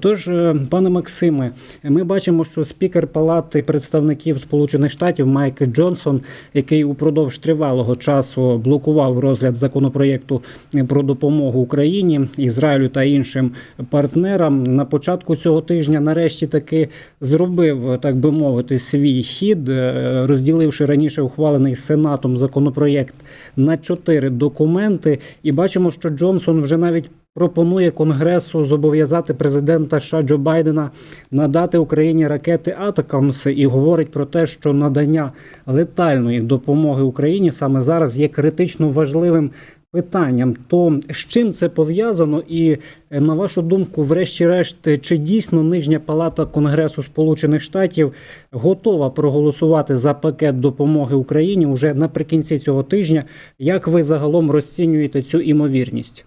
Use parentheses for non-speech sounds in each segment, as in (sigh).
Тож, е, пане Максиме, ми бачимо, що спікер Палати представників Сполучених Штатів Майк Джонсон, який упродовж тривалого часу блокував розгляд законопроєкту про допомогу Україні, Ізраїлю та іншим партнерам, на початку цього тижня нарешті таки зробив, так би мовити, свій хід, е, розділивши раніше ухвалений Сенатом законопроєкт на чотири документи, і бачимо, що Джонсон вже навіть пропонує Конгресу зобов'язати президента США Джо Байдена надати Україні ракети Атакамс і говорить про те, що надання летальної допомоги Україні саме зараз є критично важливим питанням. То з чим це пов'язано? І е, на вашу думку, врешті-решт, чи дійсно нижня палата Конгресу Сполучених Штатів готова проголосувати за пакет допомоги Україні уже наприкінці цього тижня? Як ви загалом розцінюєте цю імовірність?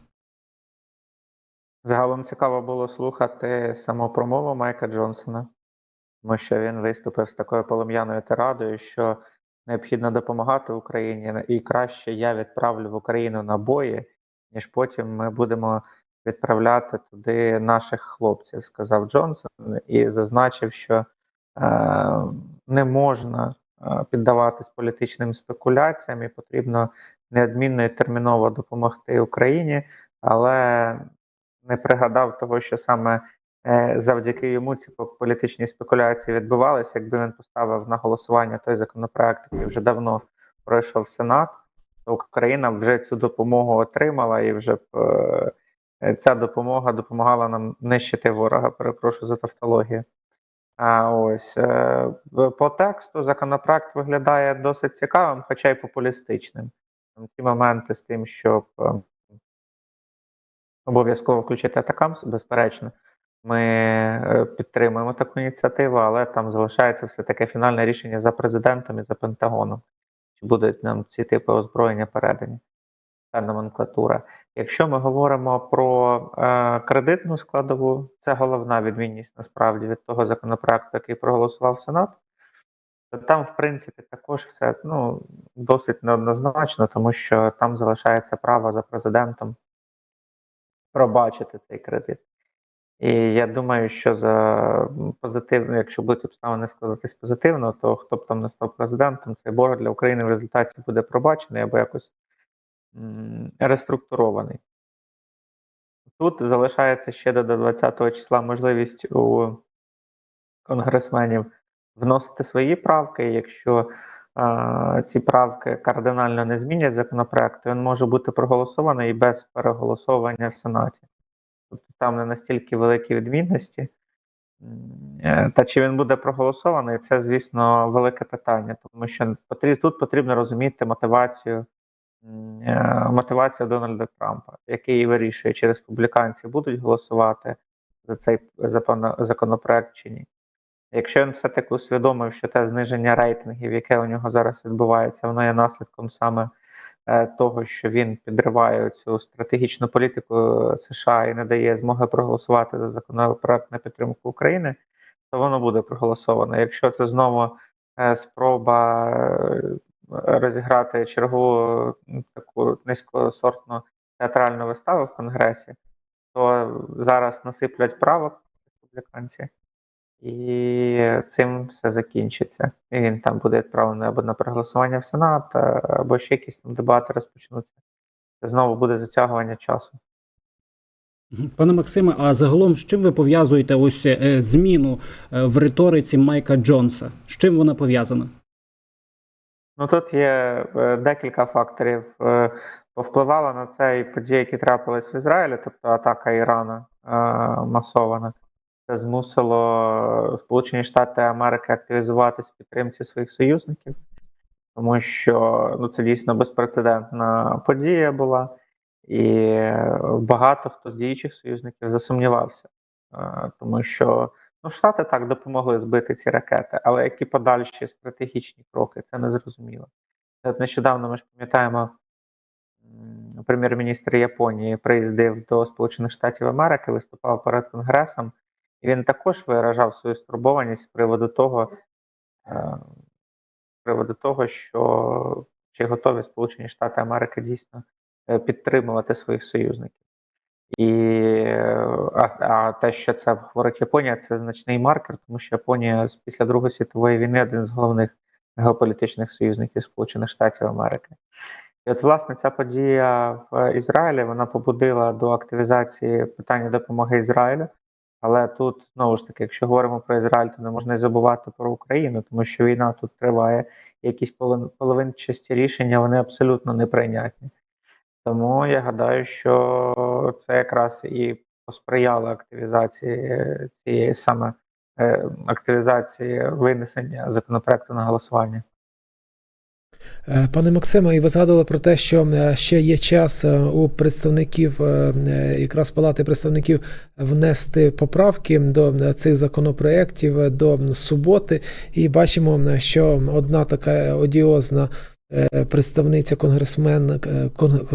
Загалом цікаво було слухати саму промову Майка Джонсона, тому що він виступив з такою полум'яною тирадою, що необхідно допомагати Україні, і краще я відправлю в Україну на бої, ніж потім ми будемо відправляти туди наших хлопців, сказав Джонсон, і зазначив, що е, не можна е, піддаватись політичним спекуляціям, і потрібно неодмінно і терміново допомогти Україні, але не пригадав того, що саме е, завдяки йому ці політичні спекуляції відбувалися. Якби він поставив на голосування той законопроект, який вже давно пройшов Сенат, то Україна вже цю допомогу отримала, і вже б е, е, ця допомога допомагала нам нищити ворога. Перепрошую за тавтологію. А ось по тексту законопроект виглядає досить цікавим, хоча й популістичним. Ці моменти з тим, щоб обов'язково включити атакамс, безперечно. Ми е, підтримуємо таку ініціативу, але там залишається все таке фінальне рішення за президентом і за Пентагоном. Чи будуть нам ці типи озброєння передані та номенклатура. Якщо ми говоримо про е, кредитну складову, це головна відмінність насправді від того законопроекту, який проголосував Сенат. То там, в принципі, також все ну, досить неоднозначно, тому що там залишається право за президентом пробачити цей кредит. І я думаю, що за позитивно, якщо будуть обставини складатись позитивно, то хто б там не став президентом, цей борг для України в результаті буде пробачений або якось реструктурований. Тут залишається ще до 20 числа можливість у конгресменів вносити свої правки. Якщо ці правки кардинально не змінять законопроект, він може бути проголосований і без переголосовування в Сенаті. Тобто там не настільки великі відмінності. Е, Та чи він буде проголосований, це, звісно, велике питання, тому що тут потрібно розуміти мотивацію, е, мотивацію Дональда Трампа, який вирішує, чи республіканці будуть голосувати за цей законопроект чи ні. Якщо він все-таки усвідомив, що те зниження рейтингів, яке у нього зараз відбувається, воно є наслідком саме е, того, що він підриває цю стратегічну політику США і не дає змоги проголосувати за законопроект на підтримку України, то воно буде проголосовано. Якщо це знову е, спроба е, розіграти чергову таку низькосортну театральну виставу в Конгресі, то зараз насиплять правок республіканці. І цим все закінчиться. І він там буде відправлений або на переголосування в Сенат, е, або ще якісь там дебати розпочнуться. Це знову буде затягування часу. Пане Максиме, а загалом з чим ви пов'язуєте ось е, зміну е, в риториці Майка Джонса? З чим вона пов'язана? Ну тут є декілька факторів. Повпливало на це і події, які трапились в Ізраїлі, тобто атака Ірана масована. Це змусило Сполучені Штати Америки активізуватись в підтримці своїх союзників, тому що ну, це дійсно безпрецедентна подія була, і багато хто з діючих союзників засумнівався, Е, тому що ну, Штати так допомогли збити ці ракети, але які подальші стратегічні кроки, це не зрозуміло. Нещодавно ми ж пам'ятаємо, прем'єр-міністр Японії приїздив до Сполучених Штатів Америки, виступав перед Конгресом, він також виражав свою стурбованість з приводу того, е, з приводу того, що чи готові Сполучені Штати Америки дійсно е, підтримувати своїх союзників. І а, а те, що це говорить Японія, це значний маркер, тому що Японія після Другої світової війни один з головних геополітичних союзників Сполучених Штатів Америки. І от, власне, ця подія в Ізраїлі вона побудила до активізації питання допомоги Ізраїлю. Але тут знову ж таки, якщо говоримо про Ізраїль, то не можна й забувати про Україну, тому що війна тут триває, якісь половин- половинчасті рішення вони абсолютно неприйнятні. Тому я гадаю, що це якраз і посприяло активізації цієї саме е, активізації винесення законопроекту на голосування. Е, Пане Максиме, і ви згадували про те, що е, ще є час е, у представників якраз палати представників внести поправки до цих законопроєктів до суботи. І бачимо, що одна така одіозна. Е, Представниця конгресмен, е,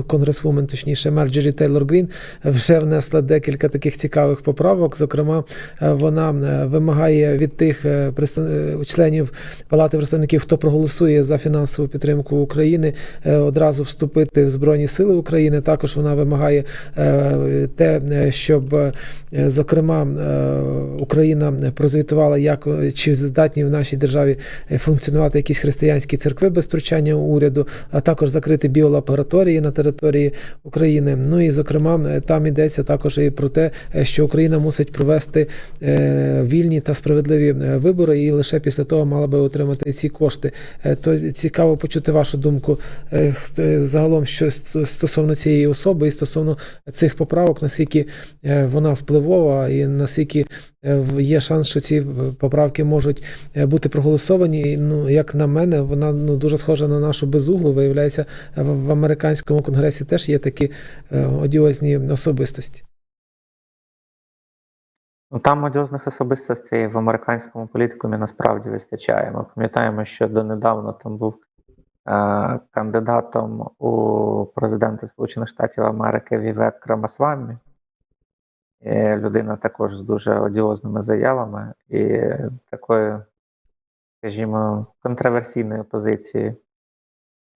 конгресвумен, точніше, Марджорі Тейлор Грін, вже внесла декілька таких цікавих поправок. Зокрема, е, вона вимагає від тих членів Палати представників, хто проголосує за фінансову підтримку України, одразу вступити в Збройні Сили України. Також вона вимагає те, щоб, зокрема, Україна прозвітувала, як чи здатні в нашій державі функціонувати якісь християнські церкви без втручання уряду, а також закрити біолабораторії на території України. Ну і зокрема, е, там йдеться також і про те, е, що Україна мусить провести е, вільні та справедливі вибори, і лише після того мала би отримати ці кошти. То цікаво почути вашу думку загалом, що стосовно цієї особи і стосовно цих поправок, наскільки вона впливова, і наскільки є шанс, що ці поправки можуть бути проголосовані. Ну, як на мене, вона ну дуже схожа на нашу безуглу. Виявляється, в, в американському конгресі теж є такі е, одіозні особистості. Ну там одіозних особистостей в американському політикумі насправді вистачає. Ми пам'ятаємо, що донедавна там був е, кандидатом у президенти Сполучених Штатів Америки Вівет Крамасвамі. І людина також з дуже одіозними заявами і такою, скажімо, контроверсійною позицією.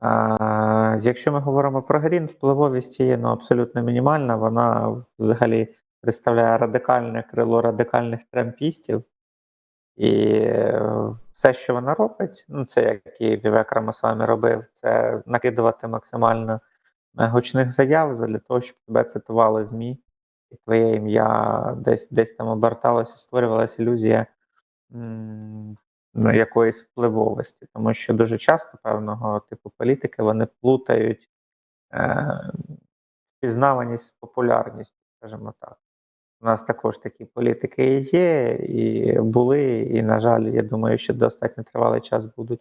А, якщо ми говоримо про Грін, впливовість її ну, абсолютно мінімальна. Вона взагалі представляє радикальне крило радикальних трампістів. І е, все, що вона робить, ну це як і Вівек Рамасвамі робив, це накидувати максимально е, гучних заяв для того, щоб тебе цитували ЗМІ, і твоє ім'я десь десь там оберталося, створювалася ілюзія якоїсь впливовості. Тому що дуже часто певного типу політики вони плутають е, впізнаваність з популярністю, скажімо так. У нас також такі політики є, і були, і, на жаль, я думаю, що достатньо тривалий час будуть.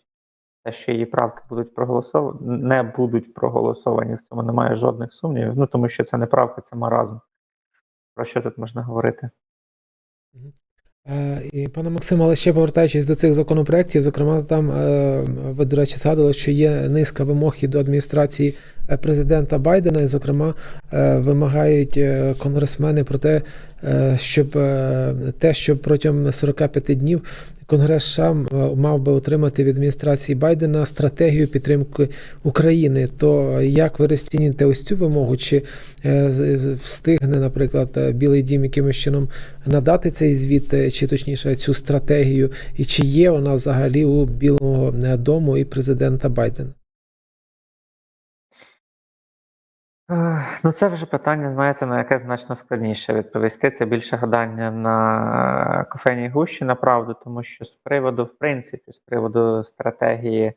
Те, що її правки будуть проголосовані, не будуть проголосовані, в цьому немає жодних сумнівів. Ну тому що це не правка, це маразм. Про що тут можна говорити? Е, І пане Максиме, але ще повертаючись до цих законопроєктів, зокрема, там е, ви, до речі, згадували, що є низка вимог і до адміністрації президента Байдена, і, зокрема, е, вимагають е, конгресмени про те, е, щоб е, те, що протягом 45 днів Конгрес США е, мав би отримати від адміністрації Байдена стратегію підтримки України. То як ви розцінюєте ось цю вимогу? Чи е, встигне, наприклад, е, Білий Дім якимось чином надати цей звіт, е, чи точніше цю стратегію, і чи є вона взагалі у Білого е, дому і президента Байдена? Ну, це вже питання, знаєте, на яке значно складніше відповісти. Це більше гадання на кофейній гущі, направду, тому що з приводу, в принципі, з приводу стратегії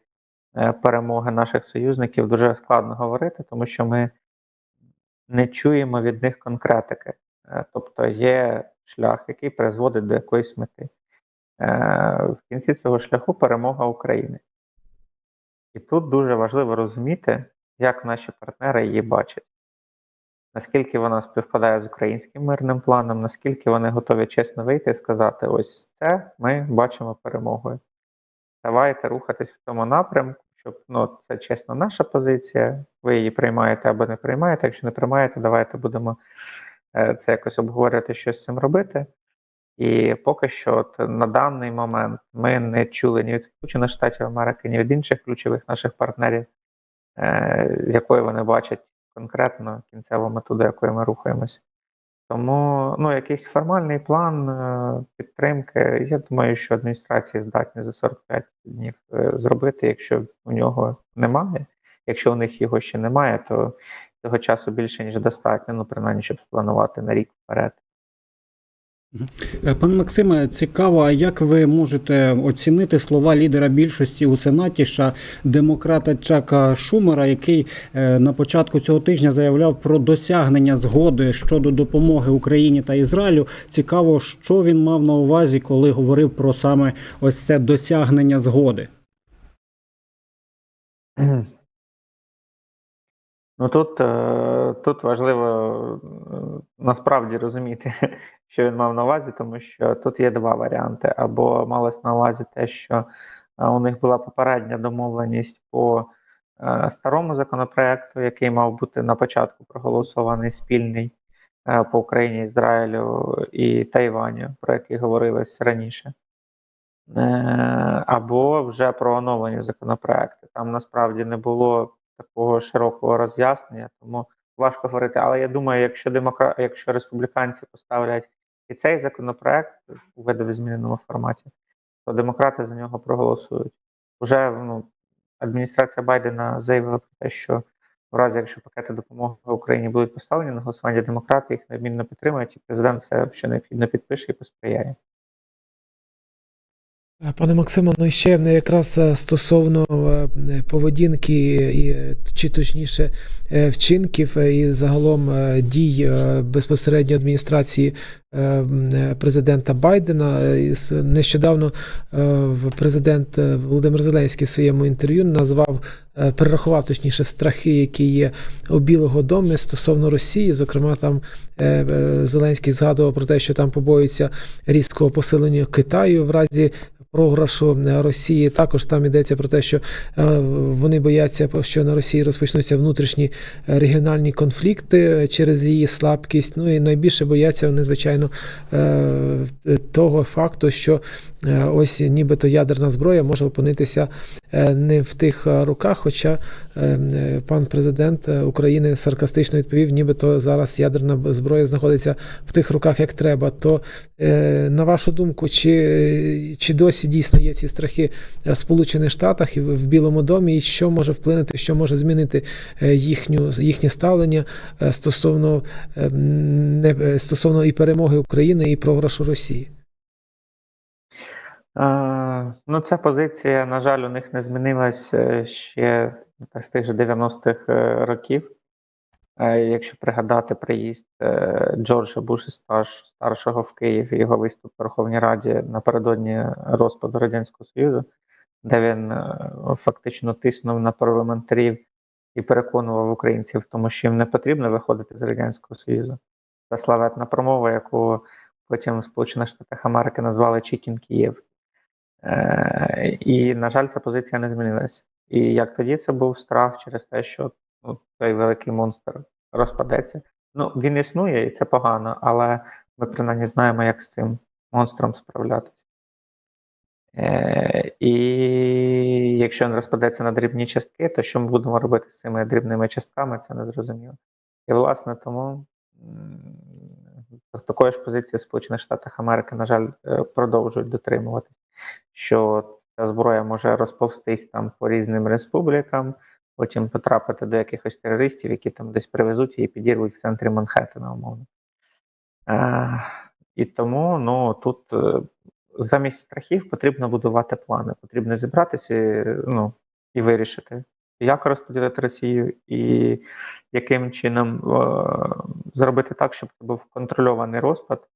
е, перемоги наших союзників дуже складно говорити, тому що ми не чуємо від них конкретики. Е, Тобто є шлях, який призводить до якоїсь мети. Е, В кінці цього шляху перемога України. І тут дуже важливо розуміти, як наші партнери її бачать. Наскільки вона співпадає з українським мирним планом, наскільки вони готові чесно вийти і сказати: ось це ми бачимо перемогою. Давайте рухатись в тому напрямку, щоб ну, це чесно наша позиція. Ви її приймаєте або не приймаєте. Якщо не приймаєте, давайте будемо е, це якось обговорювати, щось з цим робити. І поки що, от на даний момент, ми не чули ні від Сполучених Штатів Америки, ні від інших ключових наших партнерів, з якої вони бачать конкретно кінцеву мету, до якої ми рухаємось. Тому ну, якийсь формальний план е, підтримки. Я думаю, що адміністрація здатні за 45 днів е, зробити. Якщо у нього немає, якщо у них його ще немає, то цього часу більше ніж достатньо. Ну, принаймні, щоб спланувати на рік вперед. Е, Пане Максиме, цікаво, як ви можете оцінити слова лідера більшості у Сенаті США демократа Чака Шумера, який е, на початку цього тижня заявляв про досягнення згоди щодо допомоги Україні та Ізраїлю? Цікаво, що він мав на увазі, коли говорив про саме ось це досягнення згоди. (clears throat) Ну тут, е, тут важливо е, насправді розуміти, (laughs) що він мав на увазі, тому що тут є два варіанти. Або малось на увазі те, що е, у них була попередня домовленість по старому законопроекту, який мав бути на початку проголосований спільний по Україні, Ізраїлю і Тайваню, про який говорилось раніше. Або вже про оновлені законопроекти. Там насправді не було такого широкого роз'яснення, тому важко говорити. Але я думаю, якщо демокра... якщо республіканці поставлять і цей законопроект у видові зміненому форматі, то демократи за нього проголосують. Уже ну, адміністрація Байдена заявила про те, що в разі, якщо пакети допомоги Україні будуть поставлені на голосування, демократи їх неодмінно підтримують, і президент це що необхідно підпише і посприяє. Е, Пане Максиме, ну і ще якраз е, стосовно е, поведінки, і, чи точніше вчинків і загалом дій безпосередньо адміністрації президента Байдена. Нещодавно президент Володимир Зеленський в своєму інтерв'ю назвав, перерахував точніше страхи, які є у Білого дому стосовно Росії. Зокрема, там Зеленський згадував про те, що там побоюються різкого посилення Китаю в разі програшу е, Росії. Також там йдеться про те, що е, вони бояться, що на Росії розпочнуться внутрішні е, регіональні конфлікти через її слабкість. Ну і найбільше бояться вони, звичайно, того факту, що ось нібито ядерна зброя може опинитися не в тих е, руках. Хоча е, е, пан президент е, України саркастично відповів, нібито зараз ядерна зброя знаходиться в тих руках, як треба. То е, на вашу думку, чи, чи досі дійсно є ці страхи е, в Сполучених Штатах і в Білому домі, і що може вплинути, що може змінити е, їхню їхнє ставлення е, стосовно е, не е, стосовно і перемоги України, і програшу Росії? Ну, ця позиція, на жаль, у них не змінилась е, ще з тих же 90-х е, років. Е, Якщо пригадати приїзд Джорджа Буша старшого в Київ його виступ в Верховній Раді напередодні розпаду Радянського Союзу, де він фактично тиснув на парламентарів і переконував українців тому, що їм не потрібно виходити з Радянського Союзу. Та славетна промова, яку потім в Сполучених Штатах Америки назвали Чікін Київ. Е, і, на жаль, ця позиція не змінилася. І як тоді це був страх через те, що ну, той великий монстр розпадеться. Ну, він існує, і це погано, але ми принаймні знаємо, як з цим монстром справлятися. Е, і якщо він розпадеться на дрібні частки, то що ми будемо робити з цими дрібними частками, це не зрозуміло. І, власне, тому такої ж позиції в Сполучених Штатах Америки, на жаль, е, продовжують дотримуватись, що ця зброя може розповстись там по різним республікам, потім потрапити до якихось терористів, які там десь привезуть її підірвуть в центрі Манхеттена, умовно. Е, і тому ну, тут е, замість страхів потрібно будувати плани. Потрібно зібратися і, ну, і вирішити, як розподілити Росію і яким чином е, зробити так, щоб це був контрольований розпад.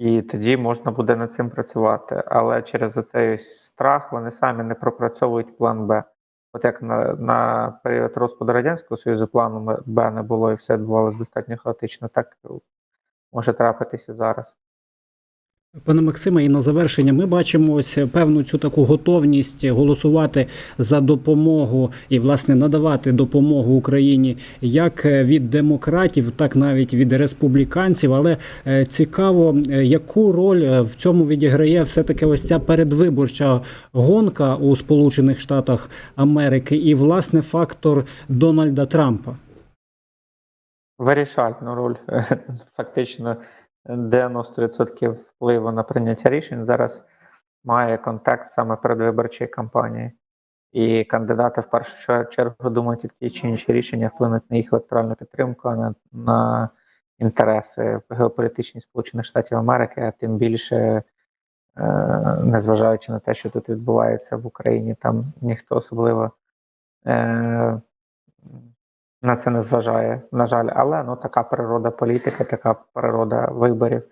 І тоді можна буде над цим працювати. Але через ось страх вони самі не пропрацьовують план Б. От як на, на період розпаду Радянського Союзу плану Б не було і все відбувалося достатньо хаотично, так може трапитися зараз. Пане Максиме, і на завершення ми бачимо ось певну цю таку готовність голосувати за допомогу і власне надавати допомогу Україні як від демократів, так навіть від республіканців. Але е, цікаво, е, яку роль е, в цьому відіграє все таки ось ця передвиборча гонка у Сполучених Штатах Америки і власне фактор Дональда Трампа. вирішальну роль. Фактично 90% впливу на прийняття рішень зараз має контекст саме передвиборчої кампанії. І кандидати в першу чергу думають, як ті чи інші рішення вплинуть на їх електоральну підтримку, а не на інтереси геополітичні Сполучених Штатів Америки, а тим більше, е, незважаючи на те, що тут відбувається в Україні, там ніхто особливо е, на це не зважає, на жаль. Але ну така природа політики, така природа виборів.